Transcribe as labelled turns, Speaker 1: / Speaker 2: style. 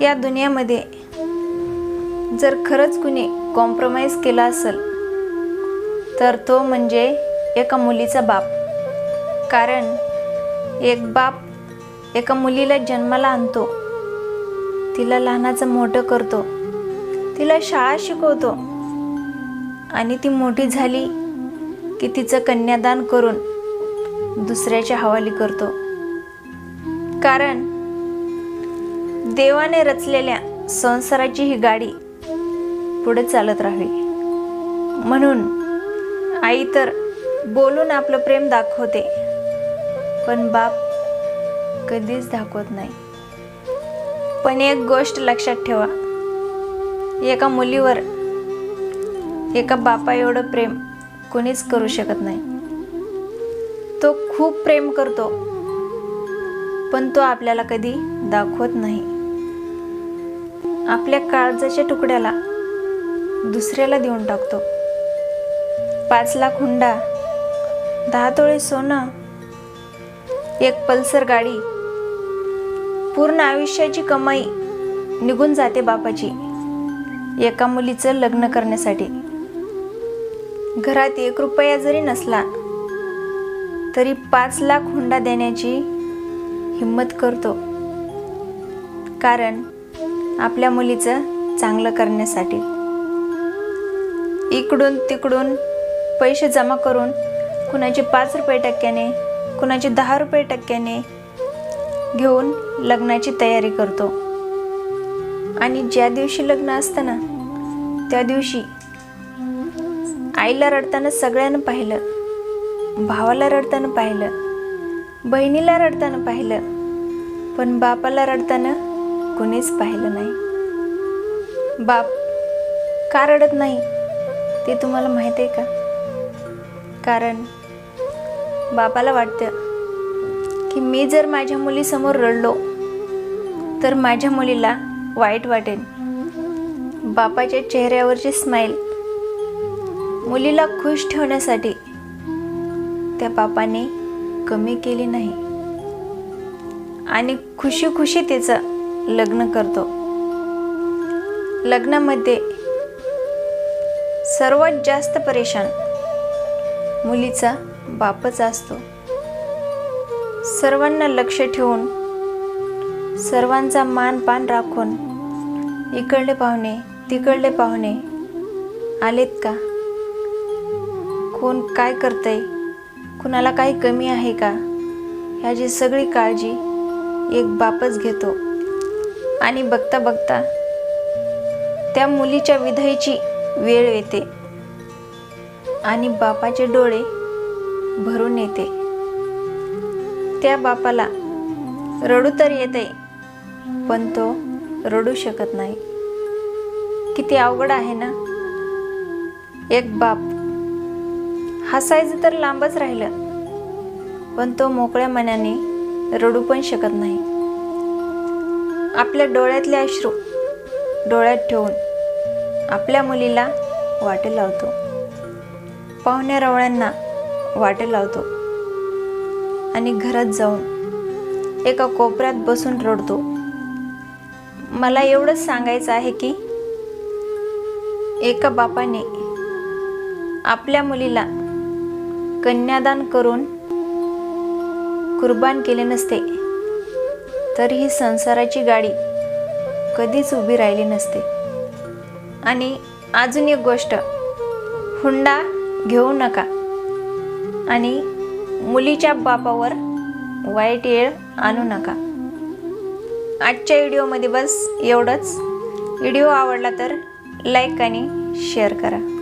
Speaker 1: या दुनियामध्ये जर खरंच कुणी कॉम्प्रोमाइज केला असेल तर तो म्हणजे एका मुलीचा बाप. कारण एक बाप एका मुलीला जन्माला आणतो तिला लहानाचं मोठं करतो तिला शाळा शिकवतो आणि ती मोठी झाली की तिचं कन्यादान करून दुसऱ्याच्या हवाली करतो. कारण देवाने रचलेल्या संसाराची ही गाडी पुढे चालत राहावी. म्हणून आई तर बोलून आपलं प्रेम दाखवते पण बाप कधीच दाखवत नाही. पण एक गोष्ट लक्षात ठेवा एका मुलीवर एका बापा एवढं प्रेम कोणीच करू शकत नाही. तो खूप प्रेम करतो पण तो आपल्याला कधी दाखवत नाही. आपल्या काळजाच्या तुकड्याला दुसऱ्याला देऊन टाकतो. पाच लाख हुंडा दहा तोळे सोनं एक पल्सर गाडी पूर्ण आयुष्याची कमाई निघून जाते बापाची एका मुलीचं लग्न करण्यासाठी. घरात एक रुपया जरी नसला तरी पाच लाख हुंडा देण्याची हिंमत करतो. कारण आपल्या मुलीचं चांगलं करण्यासाठी. इकडून तिकडून पैसे जमा करून कुणाचे पाच रुपये टक्क्याने कुणाचे दहा रुपये टक्क्याने घेऊन लग्नाची तयारी करतो. आणि ज्या दिवशी लग्न असतं ना त्या दिवशी आईला रडताना सगळ्यांना पाहिलं भावाला रडताना पाहिलं बहिणीला रडताना पाहिलं पण बापाला रडताना कोणीच पाहिलं नाही. बाप का रडत नाही? ते तुम्हाला माहीत आहे का? कारण बापाला वाटतं की मी जर माझ्या मुलीसमोर रडलो तर माझ्या मुलीला वाईट वाटेल. बापाच्या चेहऱ्यावरची स्माईल मुलीला खुश ठेवण्यासाठी त्या बापाने कमी केली नाही. आणि खुशी खुशी तिचं लग्न करतो. लग्नामध्ये सर्वात जास्त परेशान मुलीचा बापच असतो. सर्वांना लक्ष ठेवून सर्वांचा मान पान राखून इकडले पाहुणे तिकडले पाहुणे आलेत का? कोण काय करतंय? कुणाला काही कमी आहे का? ह्याची सगळी काळजी एक बापच घेतो. आणि बघता बघता त्या मुलीच्या विधईची वेळ येते आणि बापाचे डोळे भरून येते. त्या बापाला रडू तर येते पण तो रडू शकत नाही. किती अवघड आहे ना? एक बाप हसायचं तर लांबच राहिलं पण तो मोकळ्या मनाने रडू पण शकत नाही. आपल्या डोळ्यातले अश्रू डोळ्यात ठेवून आपल्या मुलीला वाटे लावतो. पाहुण्या रवळ्यांना वाटे लावतो. आणि घरात जाऊन एका कोपऱ्यात बसून रडतो. मला एवढंच सांगायचं आहे की एका बापाने आपल्या मुलीला कन्यादान करून कुर्बान केले नसते. तर ही संसाराची गाडी कधीच उभी राहिली नसते. आणि अजून एक गोष्ट हुंडा घेऊ नका. आणि मुलीच्या बापावर वाईट येळ आणू नका. आजच्या व्हिडिओमध्ये बस एवढंच. व्हिडिओ आवडला तर लाईक आणि शेअर करा.